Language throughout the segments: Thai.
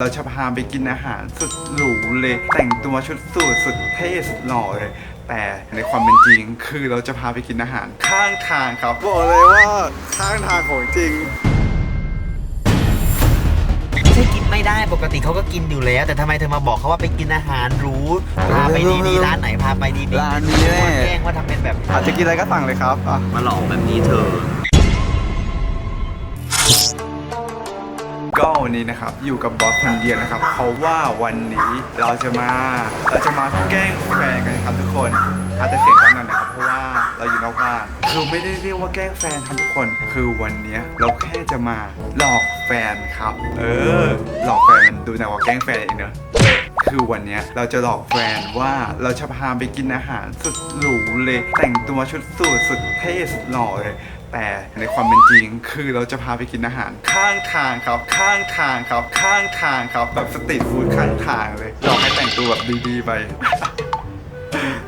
เราจะพาไปกินอาหารสุดหรูเลย แต่งตัวชุดสูทสุดเท่สุดหล่อเลย แต่ในความเป็นจริงคือเราจะพาไปกินอาหารข้างทางครับบอกเลยว่าข้างทางของจริงไม่ใช่กินไม่ได้ปกติเขาก็กินอยู่แล้ว แต่ทำไมเธอมาบอกเขาว่าไปกินอาหารหรูพาไปดีๆร้านไหนพาไปดีๆร้านนี้แน่แกล้งว่าทำเป็นแบบอาจจะกินอะไรก็สั่งเลยครับอะมาหลอกแบบนี้เธอ ก็วันนี้นะครับอยู่กับบอสคนเดียวนะครับเพราว่าวันนี้เราจะมาเราจะมาแกล้งแฟนกันครับทุกคนอาจจะเสียงดังหน่อยนะครับเพราะว่าเราอยู่นอกบ้านคือไม่ได้เรียกว่าแกล้งแฟนครับทุกคน คือวันนี้เราแค่จะมาหลอกแฟนครับ เออ หลอกแฟนมันดูหนักกว่าแกล้งแฟนเองเนอะคือวันนี้เราจะหลอกแฟนว่าเราจะพาไปกินอาหารสุดหรูเลย แต่งตัวชุดสูทสุดเท่สุดหล่อเลย แต่ในความเป็นจริงคือเราจะพาไปกินอาหาร ข้างทางครับ ข้างทางครับ ข้างทางครับแบบสตรีทฟู้ดข้างทางเลยลองให้แต่งตัวแบบดีๆไป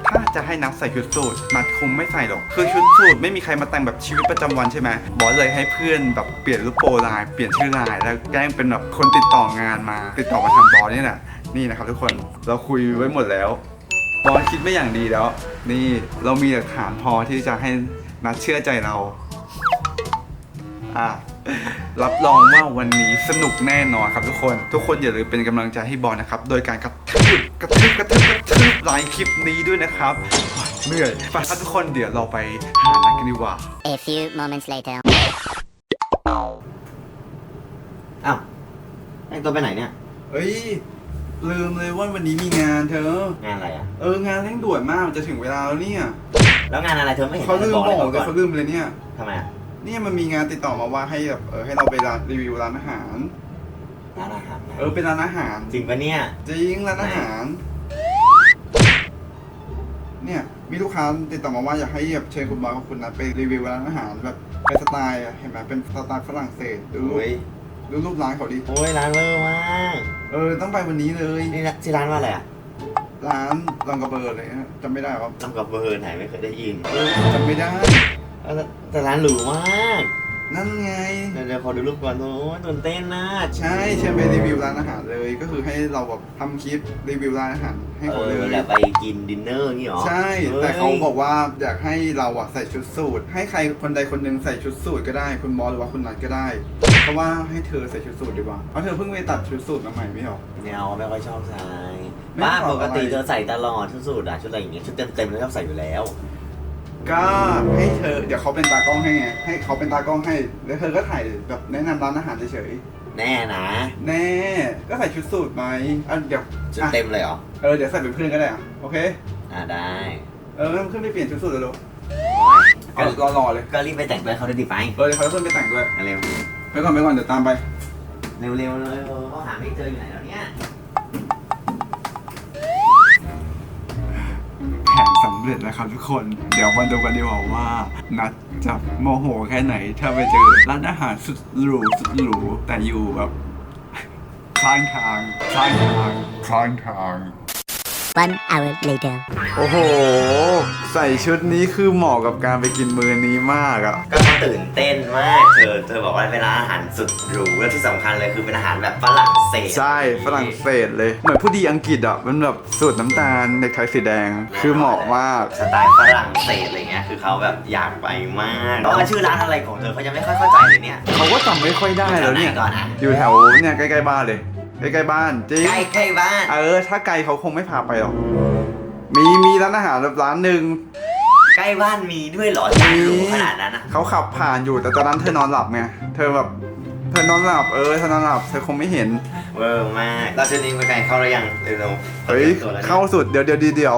ถ้าจะให้นับใส่ชุดสูทนัดคุมไม่ใส่หรอก คือชุดสูทไม่มีใครมาแต่งแบบชีวิตประจำวันใช่ไหมบอสเลยให้เพื่อนแบบเปลี่ยนรูปโปรไลน์เปลี่ยนชื่อไลน์แล้วแกล้งเป็นแบบคนติดต่องานมา ติดต่อมาทาบอสนี่แหละนี่นะครับทุกคนเราคุยไว้หมดแล้วบอสคิดไม่อย่างดีแล้ว นี่เรามีหลักฐานพอที่จะให้นัดเชื่อใจเรา อะรับรองว่าวันนี้สนุกแน่นอนครับทุกคน ทุกคนอย่าลืมเป็นกำลังใจให้บอลนะครับ โดยการกระทืบกระทืบกระทืบกระทืบไลค์คลิปนี้ด้วยนะครับโอ๊ยเหนื่อยไปครับทุกคนเดี๋ยวเราไปหานัดกันดีกว่า A few moments later. อ้าวแต่งตัวไปไหนเนี่ยเฮ้ยลืมเลยว่าวันนี้มีงานเธอ งานอะไรอะ เอองานเร่งด่วนมากมันจะถึงเวลาแล้วเนี่ย แล้วงานอะไรเธอไม่เห็นเขาลืมบอกบเลยอกก่อนเลยเขาลืมเลยเนี่ยทำไมอะ เนี่ยมันมีงานติดต่อมาว่าให้แบบเออให้เราไปร้านรีวิวร้านอาหาร ร้านอาหารนะเออเป็นร้านอาหารจริงปะเนี่ย จริงร้านอาหาร เนี่ยมีลูกค้าติดต่อมาว่าอยากให้แบบเชิญคุณบอยกับคุณนัทไปรีวิวร้านอาหารแบบเป็นสไตล์อะเห็นไหมเป็นสไตล์ฝรั่งเศสดูรูปโอ้ย ดูรูปร้านเขาดิโอ้ยร้านเวอร์มากเออต้องไปวันนี้เลย นี่นะชื่อร้านว่าอะไรอะร้านลองกระเบอร์เลยนะจำไม่ได้ว่าลำกับเบอร์ไหนไม่เคยได้ยินเออจำไม่ได้เออ แต่แต่ร้านหรูมากนั่นไง เดี๋ยวเดี๋ยวขอดูรูปก่อนโอ้ยตื่นเต้นนะใช่เชิญไปรีวิวร้านอาหารเลย ก็คือให้เราแบบทำคลิปรีวิวร้านอาหารให้เอเขาเลอยแบบไปกินดินเนอร์นี่หรอใช่แต่เขาบอกว่าอยากให้เราอะใส่ชุดสูทให้ใครคนใดคนหนึ่งใส่ชุดสูทก็ได้ คุณบอสหรือว่าคุณนัทก็ได้เพราะว่าให้เธอใส่ชุดสูทดีกว่าเพราะเธอเพิ่งไปตัดชุดสูทมาใหม่ไม่หรอ แนวไม่ค่อยชอบใส่ไม่บ้าชอบปกติอะไร เธอใส่ตลอดชุดสูทอะชุดอะไรอย่างเงี้ยชุดเต็มเต็มๆแล้วชอบใส่อยู่แล้ว ก็ให้เธอ เดี๋ยวเขาเป็นตากล้องให้ไง ให้เขาเป็นตากล้องให้ แล้วเธอก็ถ่ายแบบแนะนำร้านอาหารเฉยแน่นะๆ แน่ ก็ใส่ชุดสูทไหมอะเดี๋ยวชุดอะเต็มเลยเหรอ เออ เดี๋ยวใส่เป็นเพื่อนก็ได้อะ โอเค อ่าได้เอองั้นขึ้นไปเปลี่ยนชุดสูทเร็วๆก็เอารอๆเลย ก็รีบไปแต่งด้วยเขาได้ดีไปเออเดี๋ยวเขาจะเพิ่มไปแต่งด้วย เร็วไปก่อนไปก่อนเดี๋ยวตามไป เร็วเร็วเลยเขาหาไม่เจออยู่ไหนแล้วเนี่ย นสำเร็จแล้วครับทุกคน เดี๋ยวมาดูกันดีกว่าว่า นัดจะโมโหแค่ไหน ถ้าไปเจอร้านอาหารสุดหรูสุดหรูแต่อยู่แบบข้างทางข้างทางข้างทาง One hour later. โอ้โห ใส่ชุดนี้คือเหมาะกับการไปกินมื้อนี้มากอะก็เขา ตื่นเต้นมากเธอเธอบอกว่าเป็นร้านอาหารสุดหรูและที่สำคัญเลยคือเป็นอาหารแบบฝรั่งเศส ใช่ฝรั่งเศสเลย เหมือนผู้ดีอังกฤษอะมันแบบสูตรน้ำตาลเด็กไทยสีแดง คือเหมาะมากสไตล์ฝรั่งเศสอะไรเงี้ยคือเขาแบบอยากไปมากแล้วก็ชื่อร้านอะไรของเธอเขายังไม่ค่อยเข้าใจเลยเนี่ย เขาก็จำไม่ค่อยได้แล้วเนี่ยอยู่แถวไหนก่อนอะอยู่แถวเนี่ยใกล้ๆบ้านเลยใกล้ๆบ้านจริงใกล้ใกล้บ้าน เออถ้าไกลเขาคงไม่พาไปหรอกมีมีร้านอาหารแบบร้านหนึ่ง ใกล้บ้านมีด้วยเหรอจานหรูขนาดนั้นอะเขาขับผ่านอยู่แต่ตอนนั้นเธอนอนหลับไง เธอแบบเธอนอนหลับเออเธอนอนหลับเธอคงไม่เห็น เวอร์มากเราชุดนี้เป็นการเข้าหรือยังเร็วๆเฮ้ยตัวแล้วนี่เข้าสุดเดี๋ยวเดี๋ยวเดี๋ยวเดี๋ยว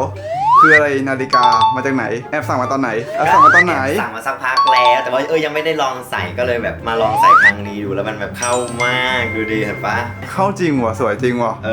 คืออะไรนาฬิกามาจากไหน แอบสั่งมาตอนไหนแอบสั่งมาตอนไหน สั่งมาสักพักแล้ว แต่ว่าเออยังไม่ได้ลองใส่ก็เลยแบบมาลองใส่ครั้งนี้ดูแล้วมันแบบเข้ามากดูดีเห็นปะเข้าจริงว่ะสวยจริงว่ะเอ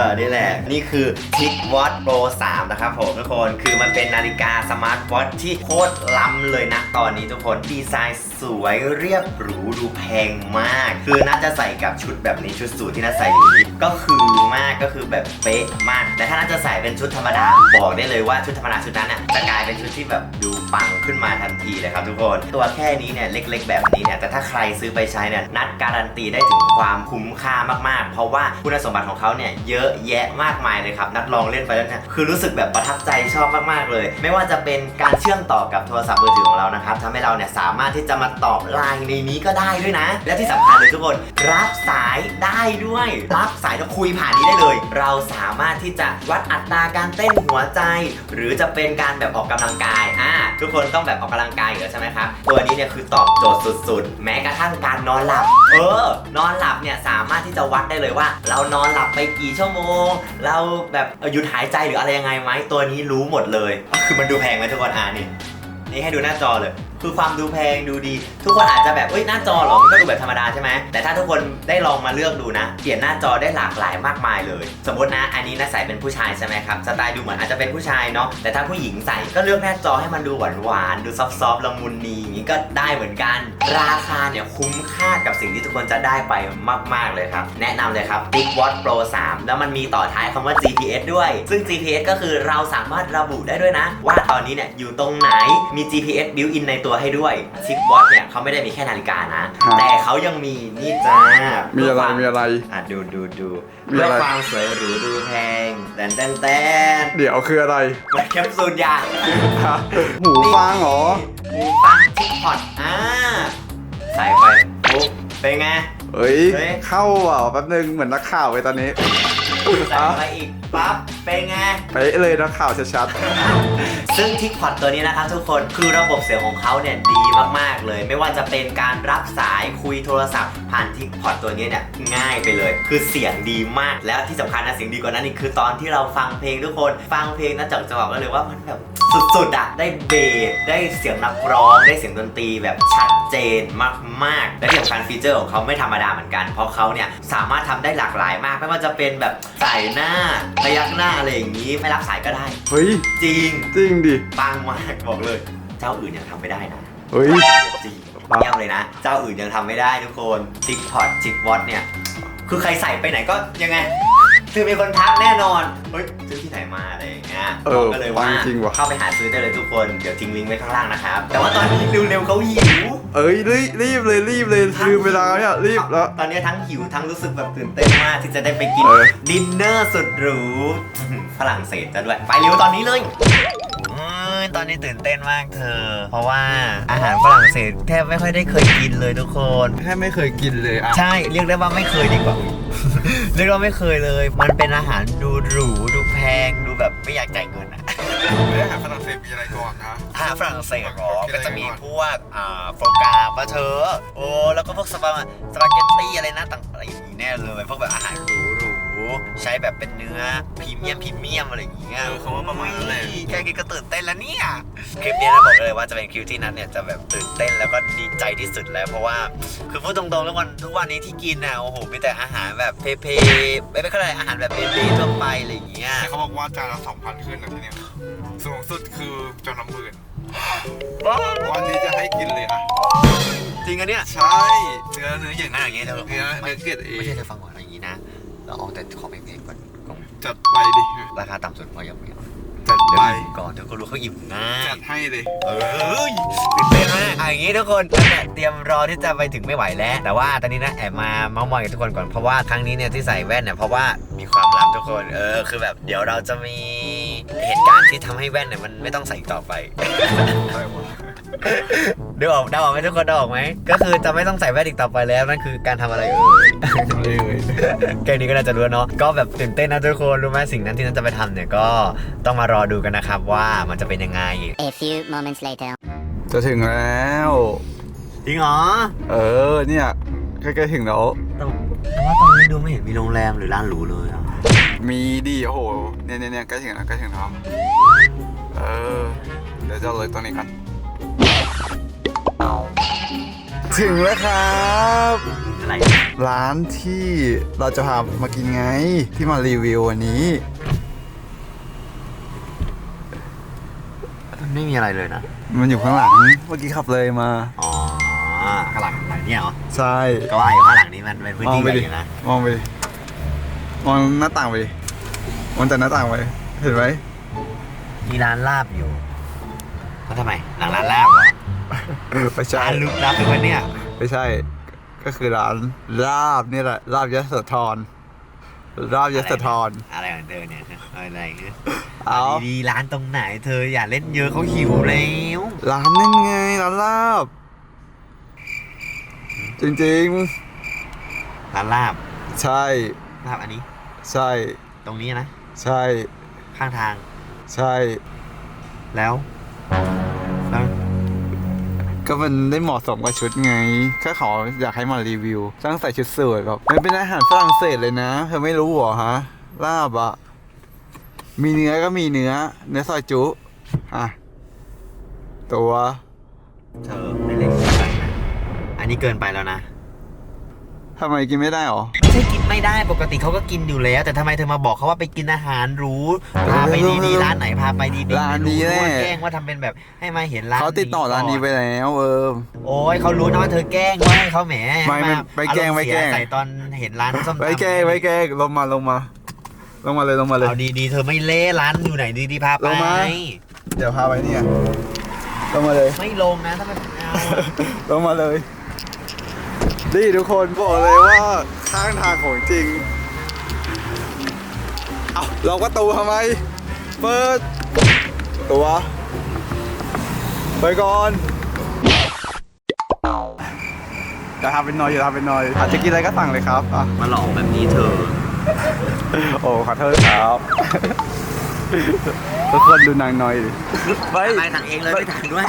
อ นี่แหละ นี่คือ Tick Watch Pro 3 นะครับผมทุกคนคือมันเป็นนาฬิกาสมาร์ทวอทที่โคตรล้ำเลยนะตอนนี้ทุกคนดีไซน์สวยเรียบหรูดูแพงมาก คือน่าจะใส่กับชุดแบบนี้ชุดสูทที่น่าใส่อยู่นี้ก็คือมากก็คือแบบเป๊ะมากแต่ถ้าน่าจะใส่เป็นชุดธรรมดาบอกได้เลยว่าชุดธรรมดาชุดนั้นน่ะจะกลายเป็นชุดที่แบบดูปังขึ้นมาทันทีเลยครับทุกคน ตัวแค่นี้เนี่ยเล็กๆ แบบนี้เนี่ยแต่ถ้าใครซื้อไปใช้เนี่ยนัดการันตีได้ถึงความคุ้มค่ามากๆ เพราะว่าคุณสมบัติของเขาเนี่ยเยอะแยะมากมายเลยครับนัดลองเล่นไปแล้วเนี่ยคือรู้สึกแบบประทับใจชอบมากๆเลย ไม่ว่าจะเป็นการเชื่อมต่อกับโทรศัพท์มือถือของเรานะครับทำให้เราเนี่ยสามารถที่จะมาตอบไลน์ในนี้ก็ได้ด้วยนะ และที่สำคัญเลยทุกคนรับสายได้ด้วย รับสายแล้วคุยผ่านนี้ได้เลย เราสามารถที่จะวัดอัตราการเต้นหัวใจหรือจะเป็นการแบบออกกำลังกายอ่าทุกคนต้องแบบออกกำลังกายอยู่แล้วใช่ไหมครับตัวนี้เนี่ยคือตอบโจทย์สุด ๆ แม้กระทั่งการนอนหลับ เออ นอนหลับเนี่ยสามารถที่จะวัดได้เลยว่า เรานอนหลับไปกี่ชั่วโมง เราแบบหยุดหายใจหรืออะไรยังไงไหมตัวนี้รู้หมดเลย คือมันดูแพงไหมทุกคนอ่านี่นี่ให้ดูหน้าจอเลย คือความดูแพงดูดี ทุกคนอาจจะแบบเอ้ยหน้าจอเหรอมันก็ดูแบบธรรมดาใช่ไหมแต่ถ้าทุกคนได้ลองมาเลือกดูนะ เปลี่ยนหน้าจอได้หลากหลายมากมายเลย สมมตินะ อันนี้นะใส่เป็นผู้ชายใช่ไหมครับ สไตล์ดูเหมือนอาจจะเป็นผู้ชายเนาะ แต่ถ้าผู้หญิงใส่ก็เลือกหน้าจอให้มันดูหวานหวานดูซอฟต์ๆละมุนนีอย่างนี้ก็ได้เหมือนกัน ราคาเนี่ยคุ้มค่ากับสิ่งที่ทุกคนจะได้ไปมาก ๆเลยครับ แนะนำเลยครับ Big Watch Pro 3 แล้วมันมีต่อท้ายคำว่า GPS ด้วย ซึ่ง GPS ก็คือเราสามารถระบุได้ด้วยนะ ว่าตอนนี้เนี่ยอยู่ตรงไหน มี GPS built in ในตัวให้ด้วย Tick Watch เนี่ยเขาไม่ได้มีแค่นาฬิกานะ ครับ แต่เขายังมีนี่จ้ามีมีอะไรมีอะไร อะดูดูดูมีเพื่อะอไรความสวยหรูดูแพงแตนแตนแตนเดี๋ยวคืออะไรมันแคปซูลยา ฮะหูฟังเหรอ หูฟังทิกพอดอ่าใส่ไปปุ๊บเป็นไง เอ้ย เฮ้ย เข้าอะแป๊บนึงเหมือนนักข่าวไปตอนนี้ใส่ไปอีกปั๊บเป็นไงเป๊ะเลยนักข่าวชัดซึ่งทิกพอดตัวนี้นะครับทุกคนคือระบบเสียงของเขาเนี่ยดีมากๆเลย ไม่ว่าจะเป็นการรับสายคุยโทรศัพท์ ผ่านทิกพอดตัวนี้เนี่ยง่ายไปเลย คือเสียงดีมากแล้วที่สำคัญนะเสียงดีกว่านั้นอีกคือตอนที่เราฟังเพลงทุกคนฟังเพลงนะจับจะบอกกันเลยว่ามันแบบสุดๆอะได้เบสได้เสียงนักร้องได้เสียงดนตรีแบบชัดเจนมากๆ และที่สำคัญฟีเจอร์ของเขาไม่ธรรมดาเหมือนกัน เพราะเขาเนี่ยสามารถทำได้หลากหลายมาก ไม่ว่าจะเป็นแบบใส่หน้าพยักหน้าอะไรอย่างนี้ไม่รับสายก็ได้ๆเฮ้ย จริง จริงดิ ปังมากบอกเลย เจ้าอื่นยังทำไม่ได้นะ เฮ้ย จริงเยี่ยมเลยนะ เจ้าอื่นยังทำไม่ได้ทุกคนทิกพอดทิกวอตเนี่ย คือใครใส่ไปไหนก็ยังไง คือมีคนทักแน่นอน เฮ้ยซื้อที่ไหนมาอะไรอย่างเงี้ยเออบอกกันเลยว่าปังจริงว่ะ เข้าไปหาซื้อได้เลยทุกคน เดี๋ยวทิ้งลิงก์ไว้ข้างล่างนะครับ แต่ว่าตอนนี้เร็วๆเขาหิว เอ้ยรีบรีบเลยรีบเลยลืมเวลาเนี่ยรีบแล้ว ตอนนี้ทั้งหิวทั้งรู้สึกแบบตื่นเต้นมากที่จะได้ไปกินเออ ดินเนอร์สุดหรูอื้อหือฝรั่งเศสจะด้วย ไปเร็วตอนนี้เลยอืมตอนนี้ตื่นเต้นมากเธอ เพราะว่าอาหารฝรั่งเศสแทบไม่ค่อยได้เคยกินเลยทุกคน แค่ไม่เคยกินเลยอะ ใช่เรียกได้ว่าไม่เคยดีกว่า เรียกว่าไม่เคยเลย มันเป็นอาหารดูหรูดูแพงดูแบบไม่อยากจ่ายเงินอะอาหารฝรั่งเศสมีอะไรก่อนนะอาหารฝรั่งเศสเหรอกินอะไรก็จะมีก่อนพวกอ่าโฟกาปลาเชอโอ้แล้วก็พวกสปาสปาเกตตี้อะไรนะต่างอะไรอย่างงี้แน่เลยพวกแบบอาหารหรูหรู ใช้แบบเป็นเนื้อพรีเมียมพรีเมียมอะไรอย่างเงี้ยเออเขาว่าประมาณนั้นแหละแค่กินก็ตื่นเต้นแล้วเนี่ย คลิปนี้นะบอกเลยว่าจะเป็นคลิปที่นัทเนี่ยจะแบบตื่นเต้นแล้วก็ดีใจที่สุดแล้ว เพราะว่าคือพูดตรงๆทุกวันทุกวันนี้ที่กินน่ะโอ้โหมีแต่อาหารแบบเพเพไม่ไม่ค่อยอะไรอาหารแบบเบเบทั่วไปอะไรอย่างเงี้ยเขาบอกว่าจานละสองพันขึ้นนะที่เนี่ยสูงสุดคือจานละหมื่นวันนี้จะให้กินเลยอะ จริงอะเนี่ยใช่ เนื้อเนื้ออย่างอะอย่างงี้เธอเนื้อเนื้อเกรดเอไม่ใช่เธอฟังก่อนอย่างนี้นะ เราเอาแต่ของแพงๆก่อนก่อนจัดไปดิราคาต่ำสุดพอยังไม่เอาจัดเดี๋ยวไปอิ่มก่อนเดี๋ยวก็รู้เขาอิ่มง่าย จัดให้เลย เอ้ยตื่นเต้นมากอะอย่างนี้ทุกคนนั่นแหละเตรียมรอที่จะไปถึงไม่ไหวแล้ว แต่ว่าตอนนี้นะแอบมาเมาส์มอยกับทุกคนก่อน เพราะว่าครั้งนี้เนี่ยที่ใส่แว่นเนี่ยเพราะว่ามีความลับทุกคน เออ คือแบบเดี๋ยวเราจะมีเหตุการณ์ที่ทำให้แว่นเนี่ยมันไม่ต้องใส่อีกต่อไปอะไรวะ เดาออกเดาออกไหมทุกคนเดาออกไหมก็คือจะไม่ต้องใส่แว่นอีกต่อไปแล้วนั่นคือการทำอะไรเอ่ยเลยแค่นี้ก็น่าจะรู้แล้วเนาะ ก็แบบตื่นเต้นนะทุกคน รู้ไหมสิ่งนั้นที่นันจะไปทำเนี่ยก็ต้องมารอดูกันนะครับว่ามันจะเป็นยังไง A few moments later. จะถึงแล้ว จริงเหรอเออ เนี่ยใกล้ๆถึงแล้ว แต่แต่ว่าตอนนี้ดูไม่เห็นมีโรงแรมหรือร้านหรูเลยอะมีดิโอ้โห เนี่ยเนี่ยเนี่ยใกล้ถึงแล้วใกล้ถึงแล้ว เออ เดี๋ยวจะเลยตรงนี้กัน ถึงแล้วครับ อะไรร้านที่เราจะพามากินไงที่มารีวิววันนี้ มันไม่มีอะไรเลยนะมันอยู่ข้างหลัง เมื่อกี้ขับเลยมา อ๋อข้างหลังไหนเนี่ยเหรอใช่ ก็ว่าอยู่ข้างหลังนี้มันเป็นพื้นมองที่ไปใหญ่ดิ อยู่นะมองไปดิมองหน้าต่างไปดิมองจากหน้าต่างไป เห็นไหมมีร้านลาบอยู่แล้วทำไมหลังร้านลาบเหรอ ไม่ใช่ร้านลึกลับเป็นวันเนี่ยไม่ใช่ ก็คือร้านลาบนี่แหละลาบยโสธรลาบยโสธรอะไรของเธอเนี่ยอะไรเนี่ยเอาดีๆร้านตรงไหน เธออย่าเล่นเยอะเขาหิวแล้วร้านนั่นไงร้านลาบ จริงร้านลาบๆใช่ลาบอันนี้ ใช่ตรงนี้นะ ใช่ข้างทาง ใช่ แล้วแล้ว ก็มันได้เหมาะสมกับชุดไงแค่ขออยากให้มารีวิวต้องใส่ชุดสวยแบบมันเป็นอาหารฝรั่งเศสเลยนะ เธอไม่รู้เหรอฮะลาบอะมีเนื้อก็มีเนื้อ เนื้อซอยจุอะตัว เธอไม่เล่นเกินนะอันนี้เกินไปแล้วนะ ทำไมกินไม่ได้หรอ ไม่ใช่กินไม่ได้ปกติเขาก็กินอยู่แล้ว แต่ทำไมเธอมาบอกเขาว่าไปกินอาหารหรูพาไปดีๆร้านไหนพาไปดีๆร้านนี้แหละไม่รู้ว่าแกล้งว่าทำเป็นแบบให้มาเห็นร้านเขาติดต่อร้านนี้ไปก่แล้วเออ โอ้ยเขารู้นะว่าเธอแกล้งว่าให้เขาแหมไม่ไม่าไปแกล้งอารมณ์ไปแกล้ง เสียใส่ตอนเห็นร้านส้มตำ ไว้แกล้งไว้แกล้งลงมาลงมา ลงมาเลยลงมาเลย เอาดีๆ เธอไม่เล่ร้านอยู่ไหนดีๆพาไปลงมา เดี๋ยวพาไปเนี่ยลงมาเลย ไม่ลงนะถ้ามันเอาลงมาเลย นี่ทุกคนบอกเลยว่าข้างทางของจริง เอาเราก็ตูทำไม เปิด ตัว ไปก่อนอย่าทำเป็นนอยอย่าทำเป็นนอยอาจจะกินอะไรก็สั่งเลยครับอะมาหลอกแบบนี้เธอ โอ้ขอโทษครับ ทุกคนดูนางน้อยดิไม่ไปสั่งเองเลยไม่สั่งด้วย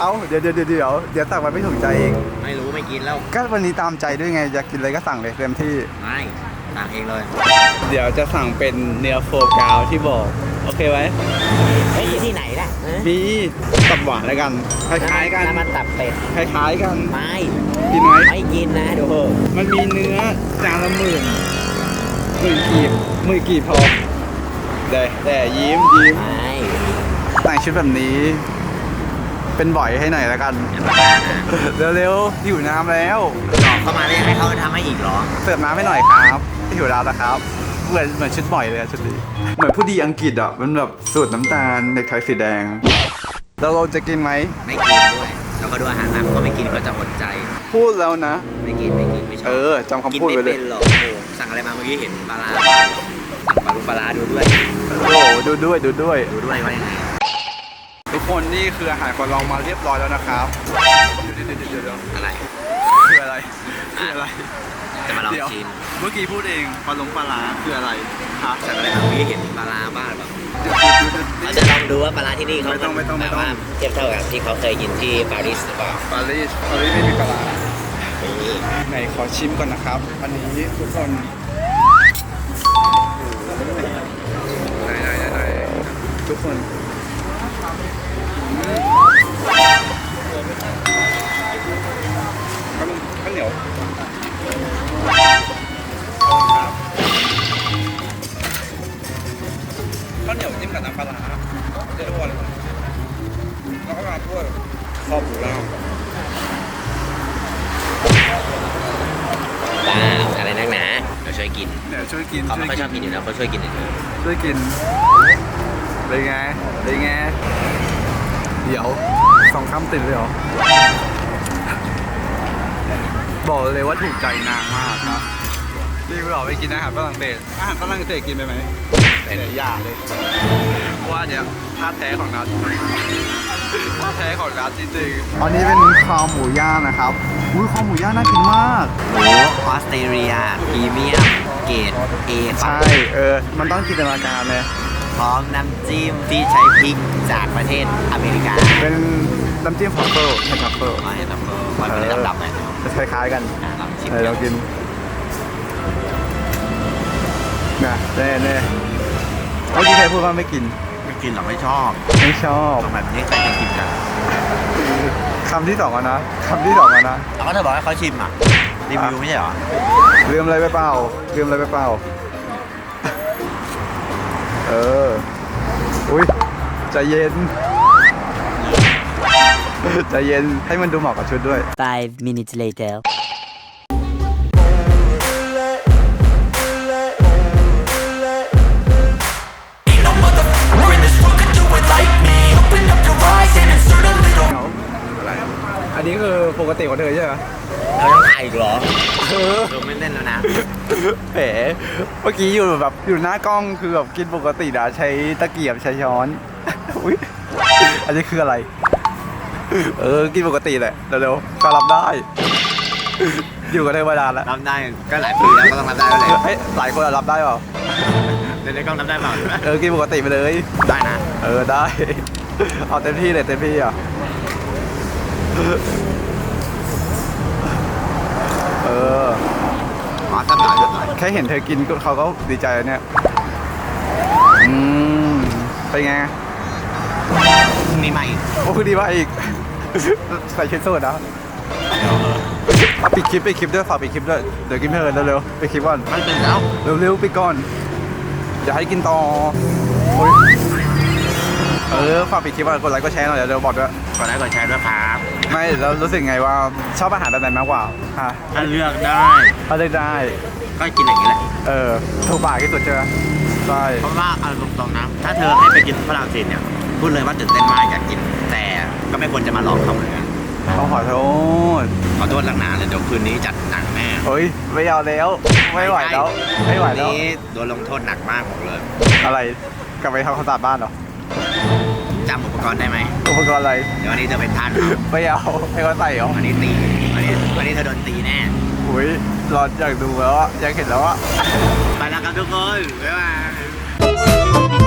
เอาเดี๋ยวเดี๋ยวเดี๋ยวเดี๋ยวเดี๋ยวสั่งมันไม่ถูกใจเอง ไม่รู้ไม่กินแล้ว ก็วันนี้ตามใจด้วยไงอยากกินอะไรก็สั่งเลยเต็มที่ ไม่สั่งเองเลย เดี๋ยวจะสั่งเป็นเนื้อโฟกาวที่บอก โอเคไหมไอ้ที่ไหนล่ะมีตับหวานแล้วกัน คล้ายๆกันน้ำมันตับเป็ด คล้ายๆกัน ไม่กินไหมไม่กินนะดูเถอะมันมีเนื้อจานละหมื่นหมื่นกีบหมื่นกีบพอ แต่แต่ยิ้มยิ้มไม่แต่งชุดแบบนี้ เป็นบ่อยให้หน่อยแล้วกัน เร็วๆหิวน้ำแล้วหลอกเข้ามาแล้วยังให้เขาทำให้อีกเหรอเสิร์ฟน้ำให้หน่อยครับหิวน้ำนะครับเหมือนเหมือนชุดบ่อยเลยอะชุดนี้เหมือนผู้ดีอังกฤษอะมันแบบสูตรน้ำตาลเด็กไทยสีแดงแล้วเราจะกินไหมไม่กินด้วยแล้วก็ดูอาหารน้ำก็ไม่กินก็จะอดใจ พูดแล้วนะ ไม่กินไม่กินไม่ชอบเออจำคำกินพูดไม่ไปเลเป็ยนหรอกโอ้สั่งอะไรมาเมื่อกี้เห็นปลาร้า สั่งปลาลูกปลาร้าดูด้วย โอ้ดูด้วยดูด้วย ดูด้วยว่ายังไงทุกคนนี่คืออาหารของเรามาเรียบร้อยแล้วนะครับเดี๋ยวเดี๋ยวเดี๋ยวเดี๋ยวเดี๋ยวอะไรคืออะไรคืออะไรจะมาลองเดี๋ยวชิมเมื่อกี้พูดเองปลาลงปลาร้าคืออะไรฮะสั่งอะไรมาเมื่อกี้เห็นปลาร้าบ้าแบบเดี๋ยวเดี๋ยวเดี๋ยวเราเดี๋ยวจะลองดูว่าปลาร้าที่นี่เขาไม่ต้องไม่ต้องไม่ต้องแบบว่าเทียบเท่ากับที่เขาเคยกินที่ปารีสหรือเปล่าปารีสปารีสไม่มีปลาร้า นี่ ไหนขอชิมก่อนนะครับ อันนี้ทุกคนไหน ทุกคนอืมข้าวข้าวเหนียวข้าวเหนียวจิ้มกับน้ำปลาร้าเดี๋ยวทุกคนแล้วก็มาพวกคอหมูล่างบ้าอะไรนักหนาเราช่วยกินเดี๋ยวช่วยกินเขาไม่ค่อยชอบกินอยู่แล้วเขาช่วยกินเฉยช่วยกิน เป็นไง เป็นไง เดี๋ยวสองคำติดเลยเหรอ บอกเลยว่าถูกใจนางมากครับรีบหรอไปกินอาหารฝรั่งเศส อาหารฝรั่งเศสกินไปไหมเป็นอย่าเลยเพราะว่าเนี่ยท่าแท้ของนัดท่าแท้ของนัดจริงๆอันนี้เป็นคอหมูย่างนะครับอุ้ยคอหมูย่างน่ากินมากๆโอ้ออสเตรเลียพรีเมียมเกรดเอใช่ เออ มันต้องจินตนาการเลยพ ร้อมน้ำจิ้มที่ใช้พริกจากประเทศอเมริกาเป็นน้ำจิ้มทัฟเฟิลเห็ดทัฟเฟิลมาให้ทัฟเฟิลมันเป็นลำๆหน่อยจะคล้ายๆกันอะลองชิมเออเรากินนะเน่เน่เมื่อกี้ใครพูดว่าไม่กิน ไม่กินหรอกไม่ชอบไม่ชอบของแบบนี้ใครจะกินกันคำที่สองอะนะคำที่สองอะนะแล้วก็เธอบอกให้เขาชิมอะรีวิวไม่ใช่เหรอ ลืมอะไรไปเปล่าลืมอะไรไปเปล่า เออ อุ้ยใจเย็น ใจเย็นให้มันดูเหมาะกับชุดด้วย Five minutes later อันนี้คือปกติของเธอใช่ไหม เธอต้องถ่ายอีกเหรอเออเธอไม่เล่นแล้วนะแหมเมื่อกี้อยู่แบบอยู่หน้ากล้องคือแบบกินปกตินะใช้ตะเกียบใช้ช้อน อุ้ยอันนี้คืออะไร เออ กินปกติแหละเร็วๆก็รับได้ อยู่กับเธอมานานแล้วรับได้ก็หลายปีแล้วก็ต้องรับได้แล้วแหละเฮ้ยหลายคนอะรับได้เปล่าในในกล้องรับได้เปล่าเออกินปกติไปเลย ได้นะ เออได้ เอาเต็มที่เลยเต็มที่อะ เออ ขอสักหน่อยสักหน่อย แค่เห็นเธอกินก็เขาก็ดีใจแล้วเนี่ย อืมเป็นไงพรุ่งนี้มาอีกโอ้ดีมากอีก ใส่ชิ้นส่วนนะเอาปิดคลิปปิดคลิปด้วยฝากปิดคลิปด้วย เดี๋ยวกินเพลินเร็วๆปิดคลิปก่อนไม่ตื่นแล้ว เร็วๆปิดก่อน อย่าให้กินต่อโอ้ยเออฝากปิดคลิปก่อนกดไลค์กดแชร์หน่อยเดี๋ยวบอกด้วยกดไลค์กดแชร์ด้วยครับ ไม่แล้วรู้สึกไงว่าชอบอาหารแบบไหนมากกว่าอะถ้าเลือกได้ถ้าเลือกได้ ก็กินอย่างนี้แหละ เออถูกปากที่สุดใช่ไหมใช่เพราะว่าเอาตรงๆนะ ถ้าเธอให้ไปกินฝรั่งเศสเนี่ยพูดเลยว่าตื่นเต้นมากอยากกิน แต่ก็ไม่ควรจะมาหลอกเขาเหมือนกันต้องขอโทษขอโทษหลังหนาเลยเดี๋ยวคืนนี้จัดหนักแน่เฮ้ยไม่เอาแล้ว ไม่ไหวแล้ว ไม่ไหวแล้วนนี้โดนลงโทษหนักมากบอกเลย อะไรกลับไปทำความสะอาดบ้านเหรอจำอุปกรณ์ได้ไหมอุปกรณ์อะไรเดี๋ยววันนี้เธอเป็นท่านเขาไม่เอาให้เขาใส่เหรอวันนี้ตีวันนี้วันนี้เธอโดนตีแน่ อุ้ยรออยากดูแล้วอะอยากเห็นแล้วอะ ไปแล้วครับทุกคน บ๊ายบาย